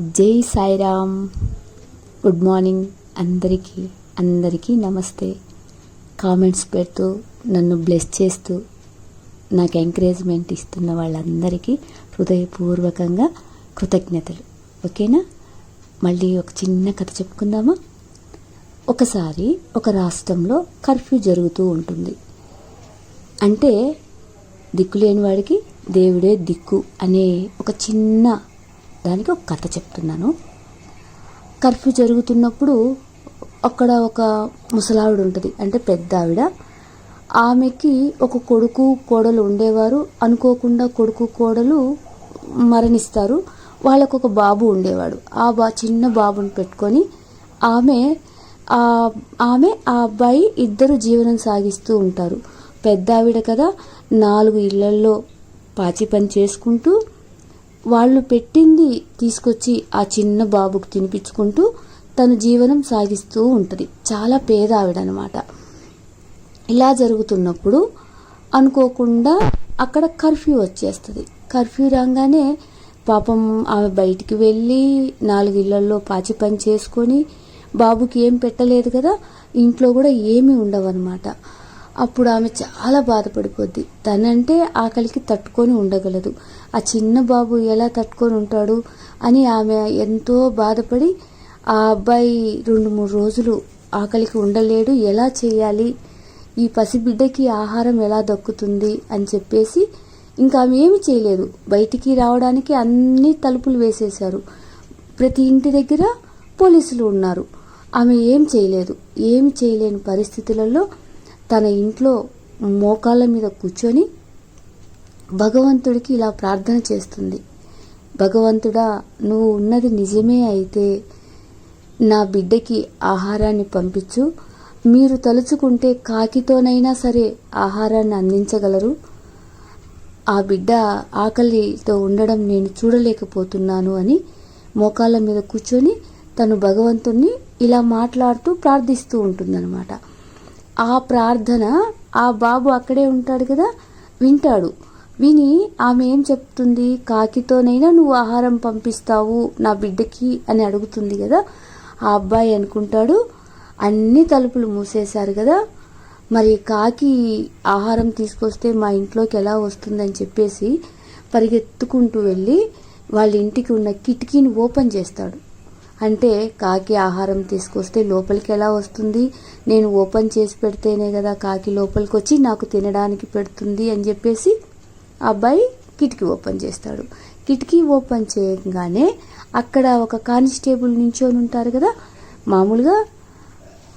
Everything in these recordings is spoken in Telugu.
జై సాయిరామ్. Good morning. అందరికీ అందరికీ నమస్తే. కామెంట్స్ పెడుతూ నన్ను బ్లెస్ చేస్తూ నాకు ఎంకరేజ్మెంట్ ఇస్తున్న వాళ్ళందరికీ హృదయపూర్వకంగా కృతజ్ఞతలు. ఓకేనా? మళ్ళీ ఒక చిన్న కథ చెప్పుకుందామా? ఒకసారి ఒక రాష్ట్రంలో కర్ఫ్యూ జరుగుతూ ఉంటుంది. అంటే దిక్కు లేని వాడికి దేవుడే దిక్కు అనే ఒక చిన్న దానికి ఒక కథ చెప్తున్నాను. కర్ఫ్యూ జరుగుతున్నప్పుడు అక్కడ ఒక ముసలావిడ ఉంటుంది. అంటే పెద్ద ఆవిడ ఆమెకి ఒక కొడుకు కోడలు ఉండేవారు. అనుకోకుండా కొడుకు కోడలు మరణిస్తారు. వాళ్ళకు ఒక బాబు ఉండేవాడు. ఆ బా చిన్న బాబుని పెట్టుకొని ఆమె ఆమె ఆ అబ్బాయి ఇద్దరు జీవనం సాగిస్తూ ఉంటారు. పెద్ద ఆవిడ కదా నాలుగు ఇళ్ళల్లో పాచి పని చేసుకుంటూ వాళ్ళు పెట్టింది తీసుకొచ్చి ఆ చిన్న బాబుకు తినిపించుకుంటూ తన జీవనం సాగిస్తూ ఉంటుంది. చాలా పేద ఆవిడ అనమాట ఇలా జరుగుతున్నప్పుడు అనుకోకుండా అక్కడ కర్ఫ్యూ వచ్చేస్తుంది. కర్ఫ్యూ రాగానే పాపం ఆమె బయటికి వెళ్ళి నాలుగు ఇళ్ళలో పాచి పని చేసుకొని బాబుకి ఏం పెట్టలేదు కదా ఇంట్లో కూడా ఏమీ ఉండవన్నమాట. అప్పుడు ఆమె చాలా బాధపడిపోద్ది. తనంటే ఆకలికి తట్టుకొని ఉండగలదు. ఆ చిన్న బాబు ఎలా తట్టుకొని ఉంటాడు అని ఆమె ఎంతో బాధపడి ఆ అబ్బాయి రెండు మూడు రోజులు ఆకలికి ఉండలేడు ఎలా చేయాలి? ఈ పసిబిడ్డకి ఆహారం ఎలా దక్కుతుంది? అని చెప్పేసి ఇంకా ఆమె ఏమి చేయలేదు. బయటికి రావడానికి అన్ని తలుపులు వేసేశారు. ప్రతి ఇంటి దగ్గర పోలీసులు ఉన్నారు. ఆమె ఏం చేయలేదు. ఏం చేయలేని పరిస్థితులలో తన ఇంట్లో మోకాళ్ళ మీద కూర్చొని భగవంతుడికి ఇలా ప్రార్థన చేస్తుంది. భగవంతుడా నువ్వు ఉన్నది నిజమే అయితే నా బిడ్డకి ఆహారాన్ని పంపించు. మీరు తలుచుకుంటే కాకితోనైనా సరే ఆహారాన్ని అందించగలరు. ఆ బిడ్డ ఆకలితో ఉండడం నేను చూడలేకపోతున్నాను అని మోకాళ్ళ మీద కూర్చొని తను భగవంతుణ్ణి ఇలా మాట్లాడుతూ ప్రార్థిస్తూ ఉంటుందన్నమాట. ఆ ప్రార్థన ఆ బాబు అక్కడే ఉంటాడు కదా వింటాడు. విని ఆమె ఏం చెప్తుంది? కాకితోనైనా నువ్వు ఆహారం పంపిస్తావు నా బిడ్డకి అని అడుగుతుంది కదా. ఆ అబ్బాయి అనుకుంటాడు అన్ని తలుపులు మూసేశారు కదా. మరి కాకి ఆహారం తీసుకొస్తే మా ఇంట్లోకి ఎలా వస్తుందని చెప్పేసి పరిగెత్తుకుంటూ వెళ్ళి వాళ్ళ ఇంటికి ఉన్న కిటికీని ఓపెన్ చేస్తాడు. అంటే కాకి ఆహారం తీసుకొస్తే లోపలికి ఎలా వస్తుంది? నేను ఓపెన్ చేసి పెడితేనే కదా కాకి లోపలికి వచ్చి నాకు తినడానికి పెడుతుంది అని చెప్పేసి ఆ అబ్బాయి కిటికీ ఓపెన్ చేస్తాడు. కిటికీ ఓపెన్ చేయగానే అక్కడ ఒక కానిస్టేబుల్ నించొని ఉంటారు కదా? మామూలుగా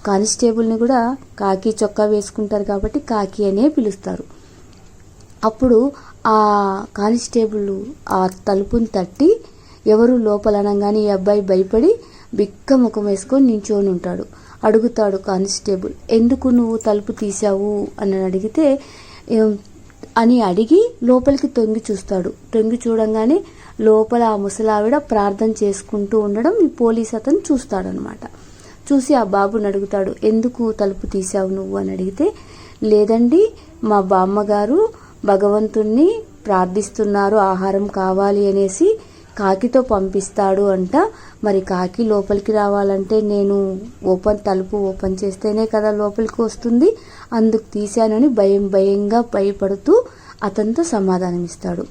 కానిస్టేబుల్ని కూడా కాకి చొక్కా వేసుకుంటారు కాబట్టి కాకి అనే పిలుస్తారు. అప్పుడు ఆ కానిస్టేబుల్ ఆ తలుపుని తట్టి ఎవరు లోపల అనగానే ఈ అబ్బాయి భయపడి బిక్క ముఖం వేసుకొని నించొని ఉంటాడు. అడుగుతాడు కానిస్టేబుల్ ఎందుకు నువ్వు తలుపు తీసావు అని అడిగితే అని అడిగి లోపలికి తొంగి చూస్తాడు. తొంగి చూడంగానే లోపల ఆ ముసలావిడ ప్రార్థన చేసుకుంటూ ఉండడం ఈ పోలీస్ అతను చూస్తాడనమాట. చూసి ఆ బాబుని అడుగుతాడు ఎందుకు తలుపు తీసావు నువ్వు? అని అడిగితే లేదండి మా బామ్మగారు భగవంతుణ్ణి ప్రార్థిస్తున్నారు ఆహారం కావాలి అనేసి కాకితో పంపిస్తాడు అంట. మరి కాకి లోపలికి రావాలంటే నేను ఓపెన్ తలుపు ఓపెన్ చేస్తేనే కదా లోపలికి వస్తుంది. అందుకు తీశానని భయం భయంగా భయపడుతూ అతనితో సమాధానం ఇస్తాడు.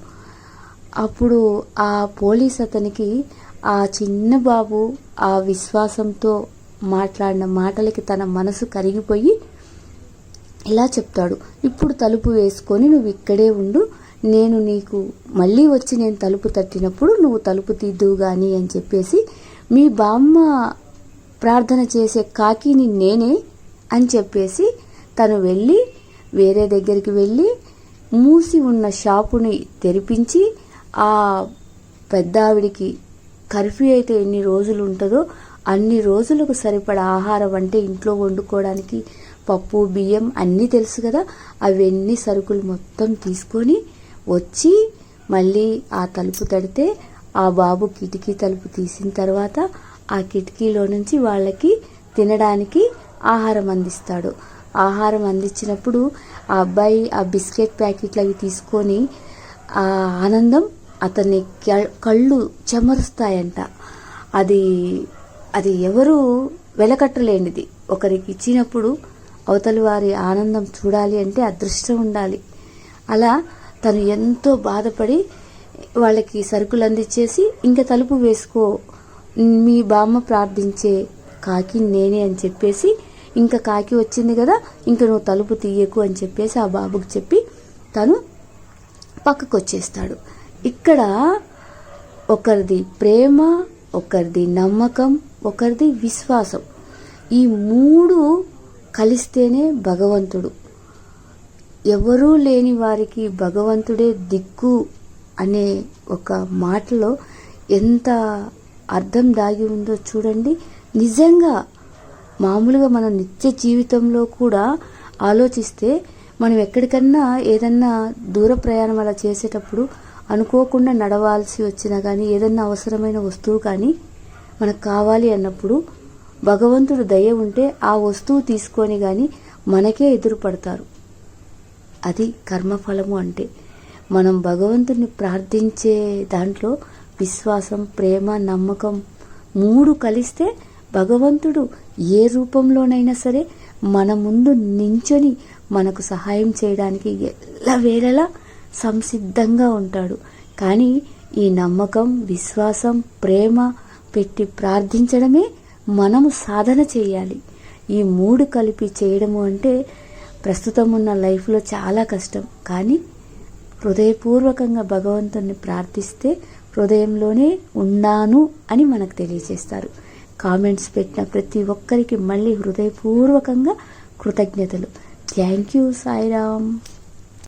అప్పుడు ఆ పోలీస్ అతనికి ఆ చిన్న బాబు ఆ విశ్వాసంతో మాట్లాడిన మాటలకి తన మనసు కరిగిపోయి ఇలా చెప్తాడు. ఇప్పుడు తలుపు వేసుకొని నువ్వు ఇక్కడే ఉండు. నేను నీకు మళ్ళీ వచ్చి నేను తలుపు తట్టినప్పుడు నువ్వు తలుపు తీద్దువు గాని అని చెప్పేసి మీ బామ్మ ప్రార్థన చేసే కాకిని నేనే అని చెప్పేసి తను వెళ్ళి వేరే దగ్గరికి వెళ్ళి మూసి ఉన్న షాపుని తెరిపించి ఆ పెద్ద ఆవిడికి కర్ఫ్యూ అయితే ఎన్ని రోజులు ఉంటుందో అన్ని రోజులకు సరిపడా ఆహారం అంటే ఇంట్లో వండుకోవడానికి పప్పు బియ్యం అన్నీ తెలుసు కదా అవన్నీ సరుకులు మొత్తం తీసుకొని వచ్చి మళ్ళీ ఆ తలుపు తడితే ఆ బాబు కిటికీ తలుపు తీసిన తర్వాత ఆ కిటికీలో నుంచి వాళ్ళకి తినడానికి ఆహారం అందిస్తాడు. ఆహారం అందించినప్పుడు ఆ అబ్బాయి ఆ బిస్కెట్ ప్యాకెట్లు అవి తీసుకొని ఆ ఆనందం అతన్ని కళ్ళు చెమరుస్తాయంట. అది అది ఎవరు వెలకట్టలేనిది. ఒకరికి ఇచ్చినప్పుడు అవతలి వారి ఆనందం చూడాలి అంటే అదృష్టం ఉండాలి. అలా తను ఎంతో బాధపడి వాళ్ళకి సరుకులు అందించేసి ఇంకా తలుపు వేసుకో మీ బామ్మ ప్రార్థించే కాకి నేనే అని చెప్పేసి ఇంకా కాకి వచ్చింది కదా ఇంకా నువ్వు తలుపు తీయకు అని చెప్పేసి ఆ బాబుకి చెప్పి తను పక్కకు వచ్చేస్తాడు ఇక్కడ ఒకరిది ప్రేమ ఒకరిది నమ్మకం ఒకరిది విశ్వాసం. ఈ మూడు కలిస్తేనే భగవంతుడు. ఎవరూ లేని వారికి భగవంతుడే దిక్కు అనే ఒక మాటలో ఎంత అర్థం దాగి ఉందో చూడండి. నిజంగా మామూలుగా మన నిత్య జీవితంలో కూడా ఆలోచిస్తే మనం ఎక్కడికన్నా ఏదన్నా దూర ప్రయాణం అలా చేసేటప్పుడు అనుకోకుండా నడవాల్సి వచ్చినా కానీ ఏదన్నా అవసరమైన వస్తువు కానీ మనకు కావాలి అన్నప్పుడు భగవంతుడు దయ ఉంటే ఆ వస్తువు తీసుకొని కానీ మనకే ఎదురుపడతారు. అది కర్మఫలము అంటే. మనం భగవంతుని ప్రార్థించే దాంట్లో విశ్వాసం ప్రేమ నమ్మకం మూడు కలిస్తే భగవంతుడు ఏ రూపంలోనైనా సరే మన ముందు నించొని మనకు సహాయం చేయడానికి ఎల్లవేళలా సంసిద్ధంగా ఉంటాడు. కానీ ఈ నమ్మకం విశ్వాసం ప్రేమ పెట్టి ప్రార్థించడమే మనము సాధన చేయాలి. ఈ మూడు కలిపి చేయడము అంటే ప్రస్తుతం ఉన్న లైఫ్లో చాలా కష్టం. కానీ హృదయపూర్వకంగా భగవంతుని ప్రార్థిస్తే హృదయంలోనే ఉన్నాను అని మనకు తెలియజేస్తారు. కామెంట్స్ పెట్టిన ప్రతి ఒక్కరికి మళ్ళీ హృదయపూర్వకంగా కృతజ్ఞతలు. Thank you Sairam.